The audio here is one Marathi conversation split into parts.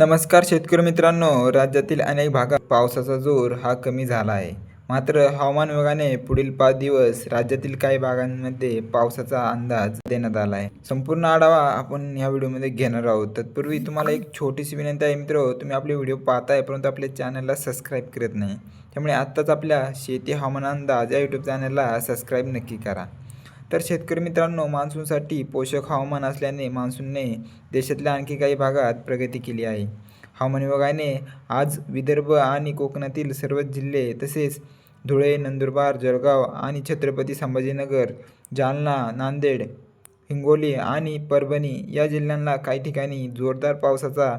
नमस्कार शेतकरी मित्रांनो राज्यातील अनेक भागात पावसाचा जोर हा कमी झाला आहे. मात्र हवामान विभागाने पुढील पाच दिवस राज्यातील काही भागांमध्ये पावसाचा अंदाज देण्यात आला आहे. संपूर्ण आढावा आपण ह्या व्हिडिओमध्ये घेणार आहोत. तत्पूर्वी तुम्हाला एक छोटीशी विनंती आहे मित्र तुम्ही आपले व्हिडिओ पाहताय परंतु आपल्या चॅनलला सबस्क्राईब करत नाही. त्यामुळे आत्ताच आपल्या शेती हवामान अंदाज या यूट्यूब चॅनलला सबस्क्राईब नक्की करा. तर शेतकरी मित्रांनो मान्सूनसाठी पोषक हवामान असल्याने मान्सूनने देशातल्या आणखी काही भागात प्रगती केली आहे. हवामान विभागाने आज विदर्भ आणि कोकणातील सर्वच जिल्हे तसेच धुळे नंदुरबार जळगाव आणि छत्रपती संभाजीनगर जालना नांदेड हिंगोली आणि परभणी या जिल्ह्यांना काही ठिकाणी जोरदार पावसाचा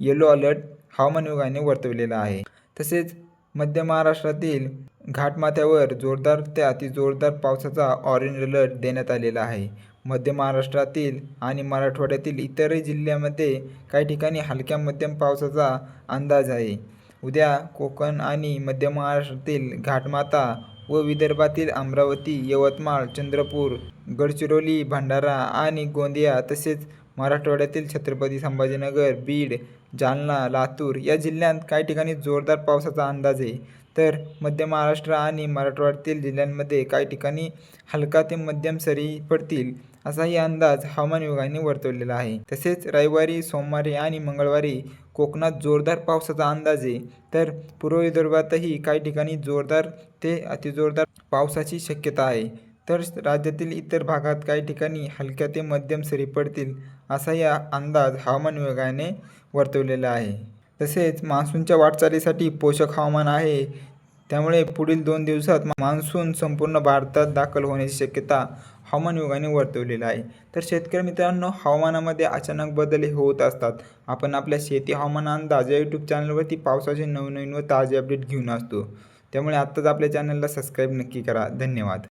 येलो अलर्ट हवामान विभागाने वर्तवलेला आहे. तसेच मध्य महाराष्ट्रातील घाटमाथ्यावर जोरदार ते अतिजोरदार पावसाचा ऑरेंज अलर्ट देण्यात आलेला आहे. मध्य महाराष्ट्रातील आणि मराठवाड्यातील इतरही जिल्ह्यामध्ये काही ठिकाणी हलक्या मध्यम पावसाचा अंदाज आहे. उद्या कोकण आणि मध्य महाराष्ट्रातील घाटमाथा व विदर्भातील अमरावती यवतमाळ चंद्रपूर गडचिरोली भंडारा आणि गोंदिया तसेच मराठवाड्यातील छत्रपती संभाजीनगर बीड जालना लातूर या जिल्ह्यांत काही ठिकाणी जोरदार पावसाचा अंदाज आहे. तर मध्य महाराष्ट्र आणि मराठवाड्यातील जिल्ह्यांमध्ये काही ठिकाणी हलका ते मध्यम सरी पडतील असाही अंदाज हवामान विभागाने वर्तवलेला आहे. तसेच रविवारी सोमवारी आणि मंगळवारी कोकणात जोरदार पावसाचा अंदाज आहे. तर पूर्व विदर्भातही काही ठिकाणी जोरदार ते अतिजोरदार पावसाची शक्यता आहे. तर राज्यातील इतर भागात काही ठिकाणी हलक्या ते मध्यम सरी पडतील असाही अंदाज हवामान विभागाने वर्तवलेला आहे. तसेच मान्सूनच्या वाटचालीसाठी पोषक हवामान आहे. त्यामुळे पुढील दोन दिवसात मान्सून संपूर्ण भारतात दाखल होण्याची शक्यता हवामान विभागाने वर्तवलेला आहे. तर शेतकरी मित्रांनो हवामानामध्ये अचानक बदल हे होत असतात. आपण आपल्या शेती हवामान अंदाज या यूट्यूब चॅनलवरती पावसाचे नवनवीन व ताजे अपडेट घेऊन असतो. त्यामुळे आत्ताच आपल्या चॅनलला सबस्क्राईब नक्की करा. धन्यवाद.